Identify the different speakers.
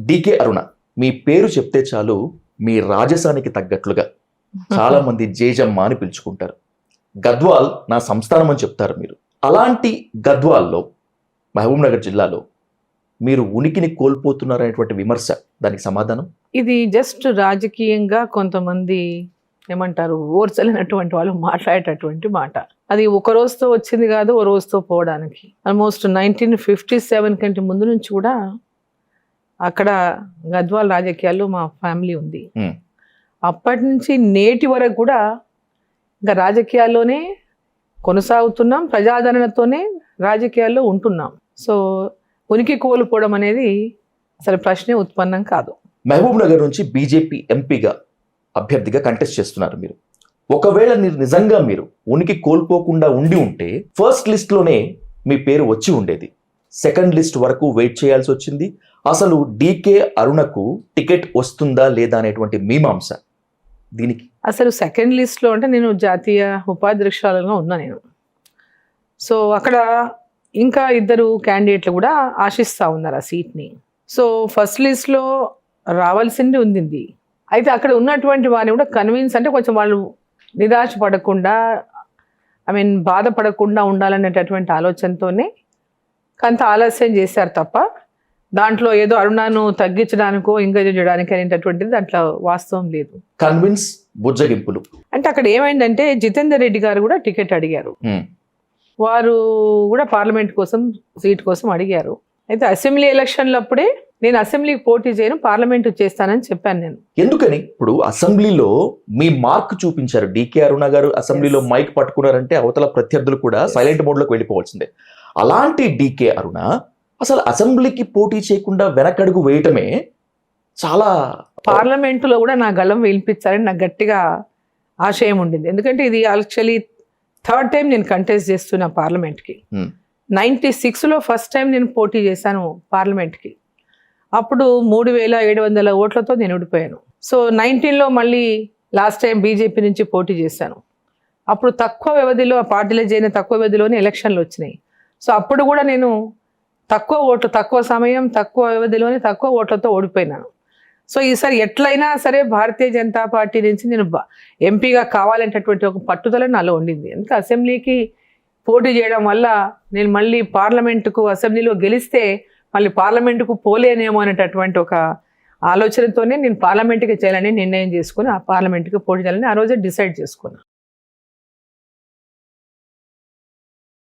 Speaker 1: Decay అరుణ మీ పేరు చెప్తే చాలు మీ రాజసానికి తగ్గట్లుగా. చాలా మంది జేజమ్మ అని పిలుచుకుంటారు. గద్వాల్ నా సంస్థానం అని చెప్తారు మీరు. అలాంటి గద్వాల్లో మహబూబ్నగర్ జిల్లాలో మీరు ఉనికిని కోల్పోతున్నారనేటువంటి విమర్శ దానికి సమాధానం?
Speaker 2: ఇది జస్ట్ రాజకీయంగా కొంతమంది ఏమంటారు ఓర్చలేనటువంటి వాళ్ళు మాట్లాడేటటువంటి మాట. అది ఒక రోజుతో వచ్చింది కాదు ఓ రోజుతో పోవడానికి. ఆల్మోస్ట్ నైన్టీన్ ఫిఫ్టీ సెవెన్ కంటే ముందు నుంచి కూడా అక్కడ గద్వాల్ రాజకీయాల్లో మా ఫ్యామిలీ ఉంది. అప్పటి నుంచి నేటి వరకు కూడా ఇంకా రాజకీయాల్లోనే కొనసాగుతున్నాం ప్రజాదరణతోనే రాజకీయాల్లో ఉంటున్నాం. సో ఉనికి కోల్పోవడం అనేది అసలు ప్రశ్నే ఉత్పన్నం కాదు.
Speaker 1: మహబూబ్ నగర్ నుంచి బీజేపీ ఎంపీగా అభ్యర్థిగా కంటెస్ట్ చేస్తున్నారు మీరు. ఒకవేళ మీరు నిజంగా మీరు ఉనికి కోల్పోకుండా ఉండి ఉంటే ఫస్ట్ లిస్ట్లోనే మీ పేరు వచ్చి ఉండేది. సెకండ్ లిస్ట్ వరకు వెయిట్ చేయాల్సి వచ్చింది. అసలు డీకే అరుణకు టికెట్ వస్తుందా లేదా అనేటువంటి మీమాంస దీనికి.
Speaker 2: అసలు సెకండ్ లిస్ట్లో అంటే నేను జాతీయ ఉపాధ్యక్షురాలుగా ఉన్నా నేను. సో అక్కడ ఇంకా ఇద్దరు క్యాండిడేట్లు కూడా ఆశిస్తూ ఉన్నారు ఆ సీట్ని. సో ఫస్ట్ లిస్ట్లో రావాల్సింది ఉంది అయితే అక్కడ ఉన్నటువంటి వారిని కూడా కన్విన్స్ అంటే కొంచెం వాళ్ళు నిరాశ పడకుండా ఐ మీన్ బాధపడకుండా ఉండాలనేటటువంటి ఆలోచనతోనే కొంత ఆలస్యం చేశారు తప్ప దాంట్లో ఏదో అరుణాను తగ్గించడానికో ఇంకా చేయడానికి అనేటటువంటిది దాంట్లో వాస్తవం లేదు.
Speaker 1: కన్విన్స్ బుజ్జగింపులు.
Speaker 2: అంటే అక్కడ ఏమైందంటే జితేందర్ రెడ్డి గారు కూడా టికెట్ అడిగారు. వారు కూడా పార్లమెంట్ కోసం సీట్ కోసం అడిగారు. అయితే అసెంబ్లీ ఎలక్షన్లప్పుడే నేను అసెంబ్లీకి పోటీ చేయను పార్లమెంట్ చేస్తానని చెప్పాను నేను.
Speaker 1: ఎందుకని? ఇప్పుడు అసెంబ్లీలో మీ మార్క్ చూపించారు. డీకే అరుణ గారు అసెంబ్లీలో. మైక్ పట్టుకున్నారంటే అవతల ప్రత్యర్థులు కూడా. సైలెంట్ మోడ్లోకి వెళ్ళిపోవాల్సిందే. అలాంటి డీకే అరుణ అసలు అసెంబ్లీకి పోటీ చేయకుండా వెనకడుగు వేయటమే చాలా
Speaker 2: పార్లమెంటులో కూడా నా గళం వినిపించాలని నాకు గట్టిగా ఆశయం ఉండింది. ఎందుకంటే ఇది యాక్చువల్లీ థర్డ్ టైం నేను కంటెస్ట్ చేస్తున్నా పార్లమెంట్కి. నైంటీ సిక్స్లో ఫస్ట్ టైం నేను పోటీ చేశాను పార్లమెంట్కి. అప్పుడు మూడు వేల ఏడు వందల ఓట్లతో నేను ఓడిపోయాను. సో నైన్టీన్లో మళ్ళీ లాస్ట్ టైం బీజేపీ నుంచి పోటీ చేశాను. అప్పుడు తక్కువ వ్యవధిలో ఆ పార్టీలో చేరిన తక్కువ వ్యవధిలోనే ఎలక్షన్లు వచ్చినాయి. సో అప్పుడు కూడా నేను తక్కువ ఓట్లు తక్కువ సమయం తక్కువ వ్యవధిలోనే తక్కువ ఓట్లతో ఓడిపోయినాను. సో ఈసారి ఎట్లయినా సరే భారతీయ జనతా పార్టీ నుంచి నేను ఎంపీగా కావాలనేటటువంటి ఒక పట్టుదల నాలో ఉండింది. ఎందుకంటే అసెంబ్లీకి పోటీ చేయడం వల్ల నేను మళ్ళీ పార్లమెంటుకు అసెంబ్లీలో గెలిస్తే మళ్ళీ పార్లమెంటుకు పోలేనేమో అనేటటువంటి ఒక ఆలోచనతోనే నేను పార్లమెంట్కి చేయాలని నిర్ణయం చేసుకుని ఆ పార్లమెంట్కి పోటీ చేయాలని ఆ రోజే డిసైడ్ చేసుకున్నాను